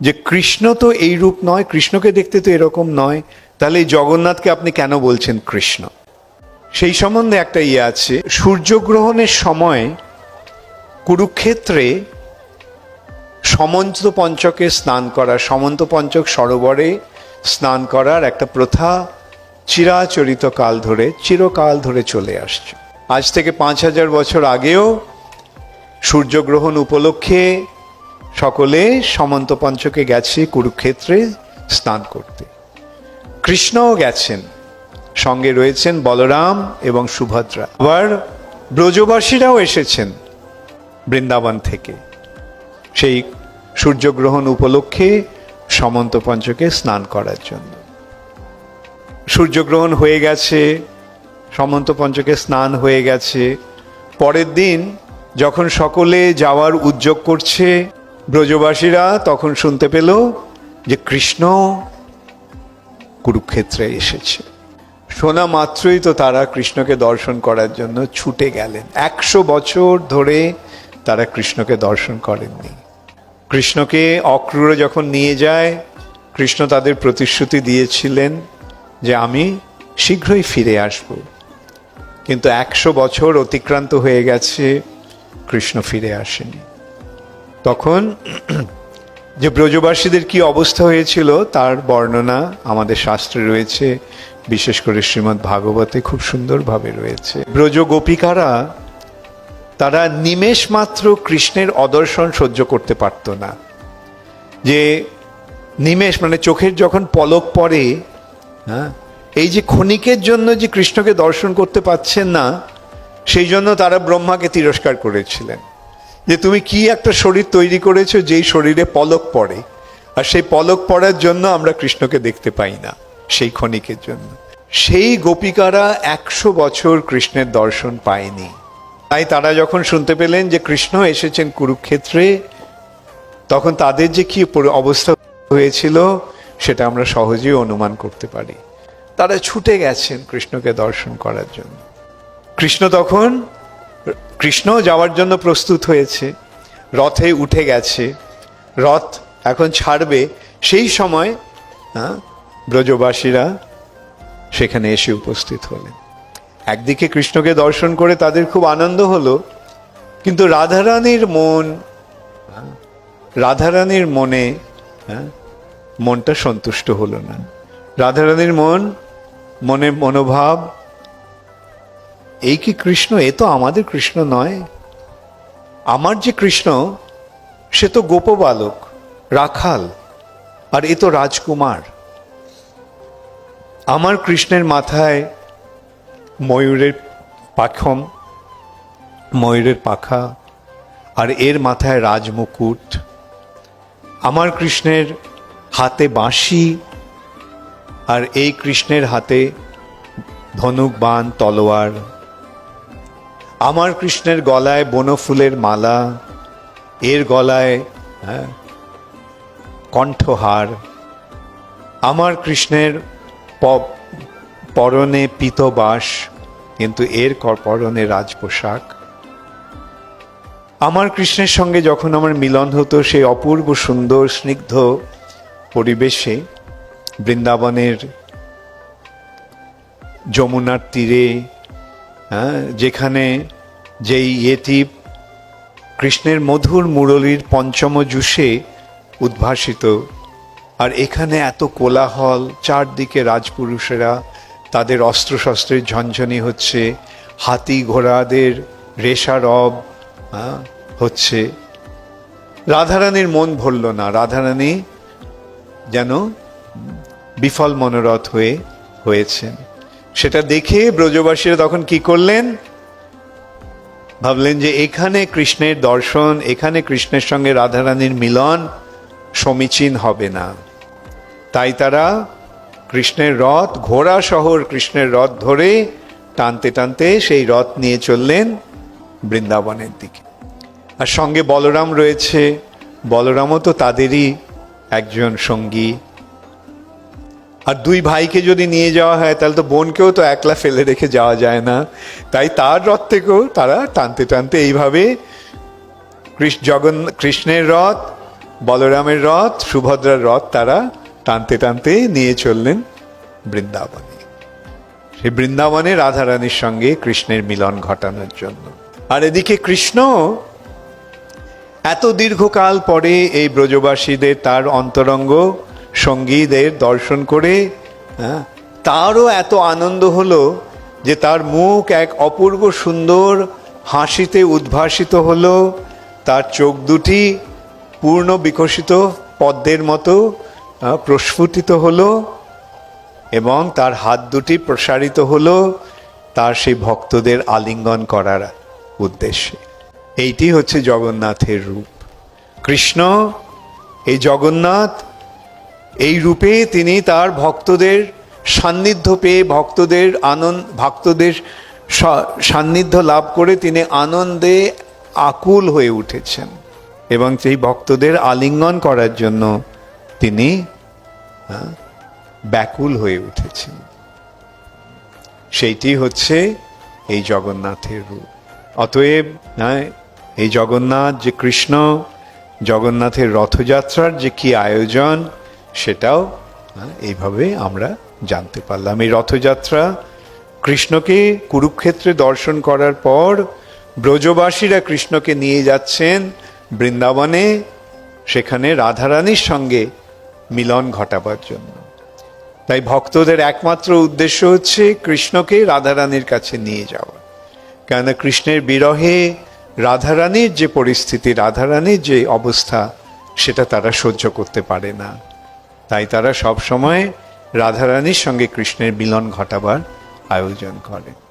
যে কৃষ্ণ তো এই রূপ নয়, কৃষ্ণকে দেখতে তো এরকম নয়, তাহলে এই জগন্নাথকে আপনি কেন বলছেন কৃষ্ণ? সেই সম্বন্ধে একটা ইয়ে আছে, সূর্যগ্রহণের সময় কুরুক্ষেত্রে সমন্ত পঞ্চকে স্নান করা সমন্ত পঞ্চক সরোবরে স্নান করার একটা প্রথা চিরাচরিত কাল ধরে, চিরকাল ধরে চলে আসছে। আজ থেকে পাঁচ হাজার বছর আগেও সূর্যগ্রহণ উপলক্ষে সকলে সমন্ত পঞ্চকে গেছে কুরুক্ষেত্রে স্নান করতে। কৃষ্ণও গেছেন, সঙ্গে রয়েছেন বলরাম এবং সুভদ্রা। আবার ব্রজবাসীরাও এসেছেন বৃন্দাবন থেকে। সেই সূর্যগ্রহণ উপলক্ষে সমন্ত পঞ্চকে স্নান করার জন্য। সূর্যগ্রহণ হয়ে গেছে, সমন্ত পঞ্চকে স্নান হয়ে গেছে। পরের দিন যখন সকলে যাওয়ার উদ্যোগ করছে ব্রজবাসীরা তখন শুনতে পেল যে কৃষ্ণ কুরুক্ষেত্রে এসেছে। শোনা মাত্রই তো তারা কৃষ্ণকে দর্শন করার জন্য ছুটে গেলেন। একশো বছর ধরে তারা কৃষ্ণকে দর্শন করেননি। কৃষ্ণকে অক্রূরে যখন নিয়ে যায়, কৃষ্ণ তাদের প্রতিশ্রুতি দিয়েছিলেন যে আমি শীঘ্রই ফিরে আসব। কিন্তু একশো বছর অতিক্রান্ত হয়ে গেছে, কৃষ্ণ ফিরে আসেনি। তখন যে ব্রজবাসীদের কি অবস্থা হয়েছিল, তার বর্ণনা আমাদের শাস্ত্রে রয়েছে, বিশেষ করে শ্রীমদ্ ভাগবতে খুব সুন্দরভাবে রয়েছে। ব্রজ গোপিকারা, তারা নিমেষ মাত্র কৃষ্ণের অদর্শন সহ্য করতে পারত না। যে নিমেষ মানে চোখের যখন পলক পড়ে হ্যাঁ এই যে ক্ষণিকের জন্য যে কৃষ্ণকে দর্শন করতে পাচ্ছেন না, সেই জন্য তারা ব্রহ্মাকে তিরস্কার করেছিলেন। যে তুমি কি একটা শরীর তৈরি করেছ যেই শরীরে পলক পড়ে? আর সেই পলক পড়ার জন্য আমরা কৃষ্ণকে দেখতে পাই না, সেই ক্ষণিকের জন্য। সেই গোপিকারা একশো বছর কৃষ্ণের দর্শন পায়নি। তাই তারা যখন শুনতে পেলেন যে কৃষ্ণ এসেছেন কুরুক্ষেত্রে, তখন তাদের যে কি অবস্থা হয়েছিল, সেটা আমরা সহজেই অনুমান করতে পারি। তারা ছুটে গেছেন কৃষ্ণকে দর্শন করার জন্য। কৃষ্ণ তখন কৃষ্ণ যাওয়ার জন্য প্রস্তুত হয়েছে। রথে উঠে গেছে। রথ এখন ছাড়বে সেই সময় ব্রজবাসীরা সেখানে এসে উপস্থিত হলেন। একদিকে কৃষ্ণকে দর্শন করে তাদের খুব আনন্দ হলো, কিন্তু রাধারানীর মন রাধারানীর মনে মনটা সন্তুষ্ট হলো না। রাধারানীর মন, মনে মনোভাব এই কি কৃষ্ণ? এ তো আমাদের কৃষ্ণ নয়। আমার যে কৃষ্ণ, সে তো গোপবালক, রাখাল, আর এ তো রাজকুমার। আমার কৃষ্ণের মাথায় ময়ূরের পাখম, ময়ূরের পাখা, আর এর মাথায় রাজমুকুট। আমার কৃষ্ণের হাতে বাঁশি, আর এই কৃষ্ণের হাতে ধনুক, বান, তলোয়ার। আমার কৃষ্ণের গলায় বনফুলের মালা এর গলায় হ্যাঁ, কণ্ঠহার। আমার কৃষ্ণের পরনে পিতবাস কিন্তু এর পরনে রাজপোশাক। আমার কৃষ্ণের সঙ্গে যখন আমার মিলন হতো সেই অপূর্ব সুন্দর স্নিগ্ধ পরিবেশে বৃন্দাবনের যমুনার তীরে হ্যাঁ যেখানে যেই ইয়েটি কৃষ্ণের মধুর মুরলীর পঞ্চম জুসে উদ্ভাসিত। আর এখানে এত কোলাহল, চারদিকে রাজপুরুষেরা, তাদের অস্ত্রশস্ত্রের ঝনঝনি হচ্ছে, হাতি ঘোড়াদের রেশারব হচ্ছে। রাধারানীর মন ভরল না, রাধারানী যেন বিফল মনোরথ হয়ে হয়েছেন। সেটা দেখে ব্রজবাসীরা তখন কি করলেন? ভাবলেন যে এখানে কৃষ্ণের দর্শন, এখানে কৃষ্ণের সঙ্গে রাধারানীর মিলন সমীচীন হবে না। তাই তারা কৃষ্ণের রথ, ঘোড়া শহর কৃষ্ণের রথ ধরে টানতে টানতে সেই রথ নিয়ে চললেন বৃন্দাবনের দিকে। আর সঙ্গে বলরাম রয়েছে। বলরামও তো তাদেরই একজন সঙ্গী। আর দুই ভাইকে যদি নিয়ে যাওয়া হয়, তাহলে তো বোনকেও তো একলা ফেলে রেখে যাওয়া যায় না। তাই তার রথ থেকেও তারা টানতে টানতে এইভাবে কৃষ্ণ জগন কৃষ্ণের রথ, বলরামের রথ, সুভদ্রার রথ তারা টানতে টানতে নিয়ে চললেন বৃন্দাবনে। সেই বৃন্দাবনে রাধারানীর সঙ্গে কৃষ্ণের মিলন ঘটানোর জন্য। আর এদিকে কৃষ্ণ এত দীর্ঘকাল পরে এই ব্রজবাসীদের তার অন্তরঙ্গ সঙ্গীদের দর্শন করে হ্যাঁ, তারও এত আনন্দ হলো যে তার মুখ এক অপূর্ব সুন্দর হাসিতে উদ্ভাসিত হলো। তার চোখ দুটি পূর্ণ বিকশিত পদ্মের মতো প্রস্ফুটিত হলো এবং তার হাত দুটি প্রসারিত হলো তার সেই ভক্তদের আলিঙ্গন করার উদ্দেশ্যে। এইটি হচ্ছে জগন্নাথের রূপ। কৃষ্ণ এই জগন্নাথ এই রূপে তিনি তার ভক্তদের সান্নিধ্য পেয়ে ভক্তদের আনন্দ, ভক্তদের সান্নিধ্য লাভ করে তিনি আনন্দে আকুল হয়ে উঠেছেন। এবং সেই ভক্তদের আলিঙ্গন করার জন্য তিনি ব্যাকুল হয়ে উঠেছেন। সেইটি হচ্ছে এই জগন্নাথের রূপ। অতএব এই জগন্নাথ যে কৃষ্ণ, জগন্নাথের রথযাত্রার যে কি আয়োজন সেটাও হ্যাঁ, এইভাবে আমরা জানতে পারলাম। এই রথযাত্রা কৃষ্ণকে কুরুক্ষেত্রে দর্শন করার পর ব্রজবাসীরা কৃষ্ণকে নিয়ে যাচ্ছেন বৃন্দাবনে সেখানে রাধারানীর সঙ্গে মিলন ঘটাবার জন্য। তাই ভক্তদের একমাত্র উদ্দেশ্য হচ্ছে কৃষ্ণকে রাধারানীর কাছে নিয়ে যাওয়া। কেননা কৃষ্ণের বিরহে রাধারানীর যে পরিস্থিতি রাধারানীর যে অবস্থা সেটা তারা সহ্য করতে পারে না। তাই তারা সবসময় রাধারানীর সঙ্গে কৃষ্ণের মিলন ঘটাবার আয়োজন করে।